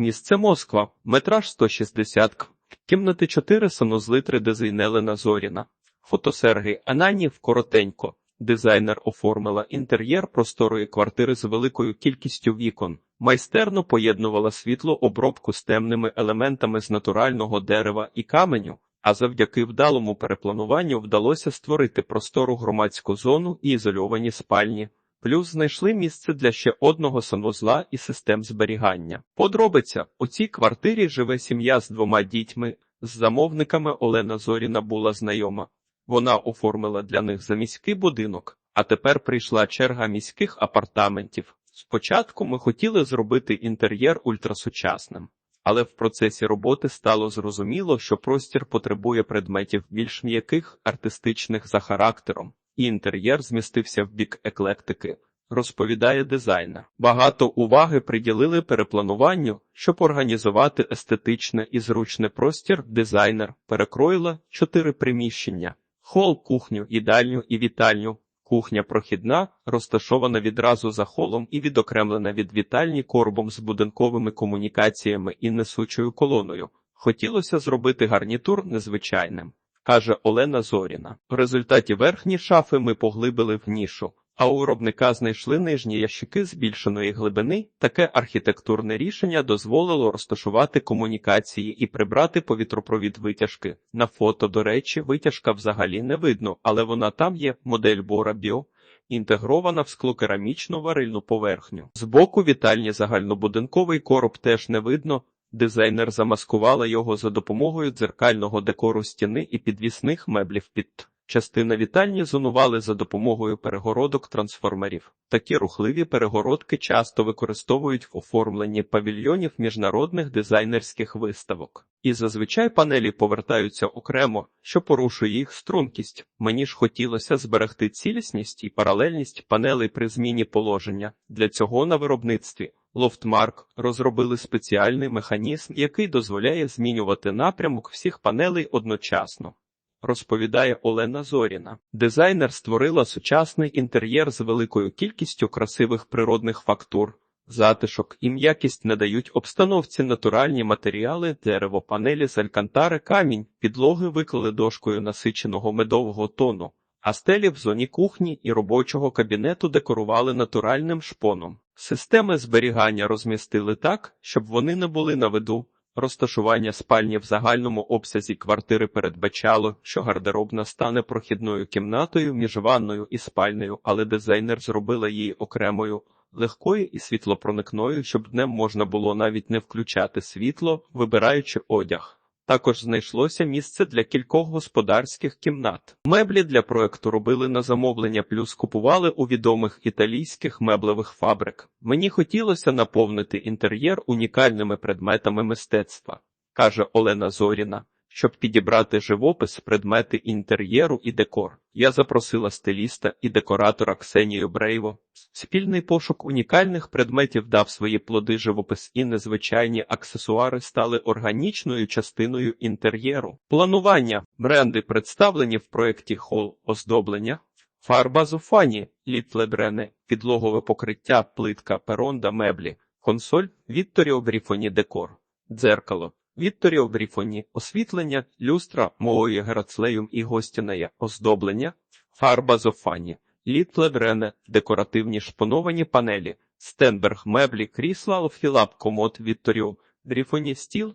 Місце Москва, метраж 160 к. Кімнати 4 санузли 3 Зейнелена Зоріна. Фото Сергій Ананів коротенько. Дизайнер оформила інтер'єр просторої квартири з великою кількістю вікон. Майстерно поєднувала світлообробку з темними елементами з натурального дерева і каменю, а завдяки вдалому переплануванню вдалося створити простору громадську зону і ізольовані спальні. Плюс знайшли місце для ще одного санвузла і систем зберігання. Подробиця у цій квартирі живе сім'я з двома дітьми. З замовниками Олена Зоріна була знайома. Вона оформила для них заміський будинок, а тепер прийшла черга міських апартаментів. Спочатку ми хотіли зробити інтер'єр ультрасучасним, але в процесі роботи стало зрозуміло, що простір потребує предметів більш м'яких, артистичних за характером, і інтер'єр змістився в бік еклектики. Розповідає дизайнер. Багато уваги приділили переплануванню, щоб організувати естетичне і зручне простір. Дизайнер перекроїла чотири приміщення: хол, кухню, їдальню і вітальню. Кухня прохідна, розташована відразу за холом і відокремлена від вітальні корбом з будинковими комунікаціями і несучою колоною. Хотілося зробити гарнітур незвичайним, каже Олена Зоріна. В результаті верхні шафи ми поглибили в нішу, а у виробника знайшли нижні ящики збільшеної глибини. Таке архітектурне рішення дозволило розташувати комунікації і прибрати повітропровід витяжки. На фото, до речі, витяжка взагалі не видно, але вона там є, модель Бора Біо. Інтегрована в склокерамічну варильну поверхню. Збоку вітальні загальнобудинковий короб теж не видно. Дизайнер замаскувала його за допомогою дзеркального декору стіни і підвісних меблів під Частина вітальні зонували за допомогою перегородок трансформерів. Такі рухливі перегородки часто використовують в оформленні павільйонів міжнародних дизайнерських виставок. І зазвичай панелі повертаються окремо, що порушує їх стрункість. Мені ж хотілося зберегти цілісність і паралельність панелей при зміні положення. Для цього на виробництві Лофтмарк розробили спеціальний механізм, який дозволяє змінювати напрямок всіх панелей одночасно розповідає Олена Зоріна. Дизайнер створила сучасний інтер'єр з великою кількістю красивих природних фактур. Затишок і м'якість надають обстановці натуральні матеріали, дерево, панелі з алькантари, камінь, підлоги виклали дошкою насиченого медового тону, а стелі в зоні кухні і робочого кабінету декорували натуральним шпоном. Системи зберігання розмістили так, щоб вони не були на виду. Розташування спальні в загальному обсязі квартири передбачало, що гардеробна стане прохідною кімнатою між ванною і спальнею, але дизайнер зробила її окремою, легкою і світлопроникною, щоб днем можна було навіть не включати світло, вибираючи одяг. Також знайшлося місце для кількох господарських кімнат. Меблі для проекту робили на замовлення, плюс купували у відомих італійських меблевих фабрик. Мені хотілося наповнити інтер'єр унікальними предметами мистецтва, каже Олена Зоріна. Щоб підібрати живопис, предмети інтер'єру і декор, я запросила стиліста і декоратора Ксенію Брейво. Спільний пошук унікальних предметів дав свої плоди живопис і незвичайні аксесуари стали органічною частиною інтер'єру. Планування бренди представлені в проєкті хол оздоблення, фарба зофані, літлебрене, підлогове покриття, плитка, перонда, меблі, консоль, Вітторіо Гріфоні декор, дзеркало. Вітторіо Гріфоні, освітлення, люстра, мовою герацлеюм і гостяне оздоблення, фарба зофані, літлебрене, декоративні шпоновані панелі, стенберг, меблі, крісла, алфілап, комод, Вітторіо, Гріфоні, стіл,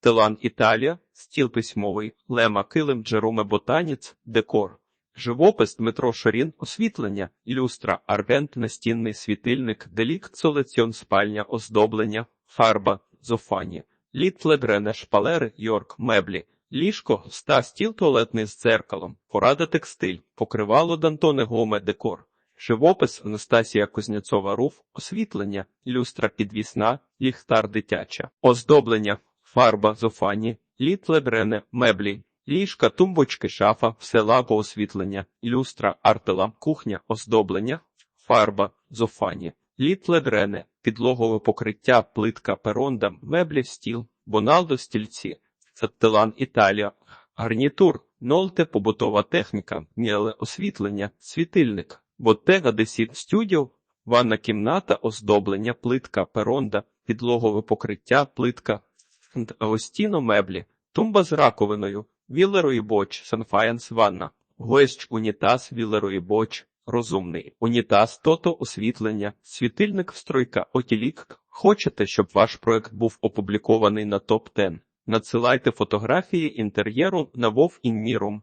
Телан Італія, стіл письмовий, лема, килим, Джероме Ботаніц, декор, живопис Дмитро Шорін, освітлення, люстра, аргент, настінний світильник, делікт, солеціон, спальня, оздоблення, фарба, зофані. Літлебрене, шпалери, йорк, меблі, ліжко, ста стіл туалетний з дзеркалом, порада текстиль, покривало Дантоне Гоме декор, живопис Анастасія Кузнєцова руф, освітлення, люстра підвісна, ліхтар дитяча, оздоблення, фарба зофані, літлебрене, меблі, ліжка, тумбочки, шафа, все лампа освітлення, люстра, артела, кухня, оздоблення, фарба, зофані. Літледрене, підлогове покриття, плитка, перонда, меблі, стіл, боналдо, стільці, Цаттелан Італія, гарнітур, нолте, побутова техніка, міле освітлення, світильник, Bottega Десід Студіо, ванна кімната, оздоблення, плитка, перонда, підлогове покриття, плитка, Аостіно меблі, тумба з раковиною, Віллерої боч, Санфаянс ванна, Гоєщ унітаз, Віллерої боч, розумний, унітаз, тото освітлення, світильник встройка, отілік. Хочете, щоб ваш проект був опублікований на топ 10 Надсилайте фотографії інтер'єру на Вов Інмірум.